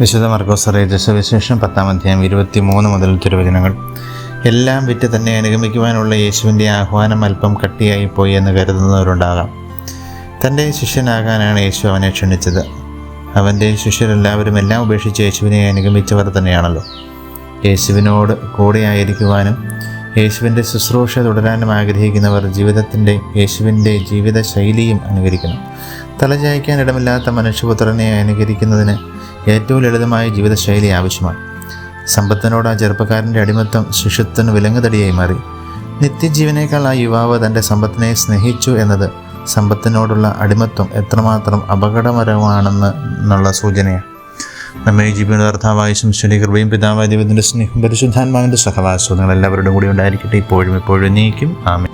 വിശുദ്ധ മർഗോസ് അറിയിച്ച സുവിശേഷം പത്താം അധ്യായം ഇരുപത്തി മൂന്ന് മുതൽ തിരുവചനങ്ങൾ എല്ലാം വിറ്റ് തന്നെ അനുഗമിക്കുവാനുള്ള യേശുവിന്റെ ആഹ്വാനം അല്പം കട്ടിയായി പോയി എന്ന് കരുതുന്നവരുണ്ടാകാം. തന്റെ ശിഷ്യനാകാനാണ് യേശു അവനെ ക്ഷണിച്ചത്. അവന്റെ ശിഷ്യരെല്ലാവരും എല്ലാം ഉപേക്ഷിച്ച് യേശുവിനെ അനുഗമിച്ചവർ തന്നെയാണല്ലോ. യേശുവിനോട് കൂടെയായിരിക്കുവാനും യേശുവിന്റെ ശുശ്രൂഷ തുടരാനും ആഗ്രഹിക്കുന്നവർ ജീവിതത്തിന്റെ യേശുവിന്റെ ജീവിത ശൈലിയും അനുകരിക്കണം തലചായ്ക്കാൻ ഇടമില്ലാത്ത മനുഷ്യപുത്രനെ അനുകരിക്കുന്നതിന് ഏറ്റവും ലളിതമായ ജീവിതശൈലി ആവശ്യമാണ്. സമ്പത്തിനോട് ആ ചെറുപ്പക്കാരന്റെ അടിമത്തം ശിശുത്വന് വിലങ്ങുതടിയായി മാറി. നിത്യജീവനേക്കാൾ ആ യുവാവ് തന്റെ സമ്പത്തിനെ സ്നേഹിച്ചു എന്നത് സമ്പത്തിനോടുള്ള അടിമത്വം എത്രമാത്രം അപകടകരമാണെന്ന് എന്നുള്ള സൂചനയാണ്. നമ്മെ ജീവിത കർത്താവായ ശംശുരി കൃപയും പിതാവായ ദൈവത്തിന്റെ സ്നേഹം പരിശുദ്ധാത്മാവിന്റെ സഹവാസവും നിങ്ങൾ എല്ലാവരുടെയും കൂടി ഉണ്ടായിരിക്കട്ടെ. ഇപ്പോഴും ഇപ്പോഴും നീക്കും. ആമേ